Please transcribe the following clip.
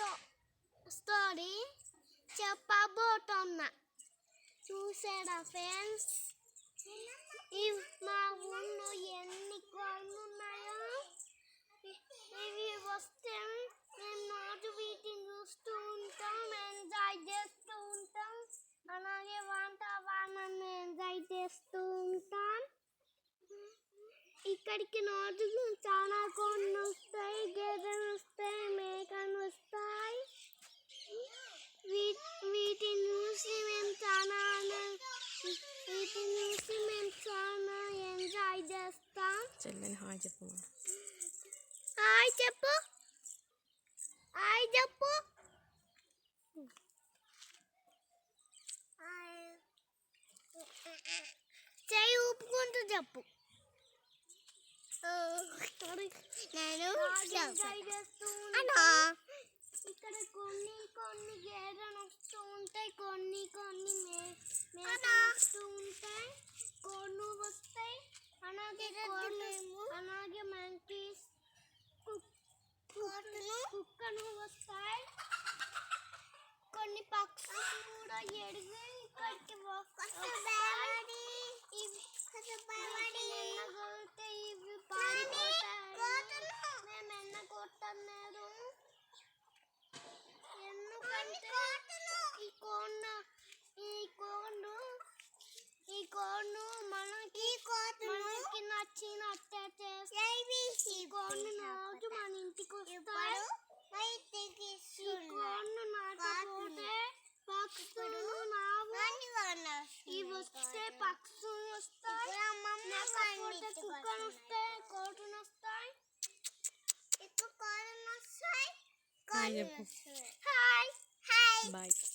స్టో స్టోరీ చెప్పబోతున్నా. చూసారా ఫ్రెండ్స్? ఇవి మా ఊళ్ళో ఎన్ని కోళ్ళు ఉన్నాయో ఇవి వస్తే మేము రోజు వీటిని చూస్తూ ఉంటాం ఎంజాయ్ చేస్తూ ఉంటాం. అలాగే వాతావరణాన్ని ఎంజాయ్ చేస్తూ ఉంటాం. ఇక్కడికి రోజు చాలా కోళ్ళు వస్తాయి గేదెలు ചെല്ലൻ ഹായ് ചപ്പു ഹായ് ചപ്പു. ഹായ് ചപ്പു ചെയ ഉപ്പ് കൊണ്ട് ചപ്പു ഞാനും ആണോ అలాగే కోళ్ళు అలాగే మంకీస్ కుక్కలు వస్తాయి కొన్ని పక్షులు కూడా ఎడిగి ఇక్కడికి వస్తాయి ఇవి ఎన్నగలితే ఇవి పారిపోతాయి మేము ఎన్న కొట్టలేదు ఎందుకంటే ఈ కోణ ఈ కోళ్ళు ఈ కోళ్ళు మనకి చేస్తాయి ఈ కోళ్ళు రోజు మన ఇంటికి వస్తాయి ఈ కోళ్ళు నాటపోతే పక్షులు నావు ఇవి వస్తే పక్షులు వస్తాయి కుక్కలు వస్తాయి కోటులు వస్తాయి హాయ్ చెప్పు హాయ్ హాయ్ బాయ్ బాయ్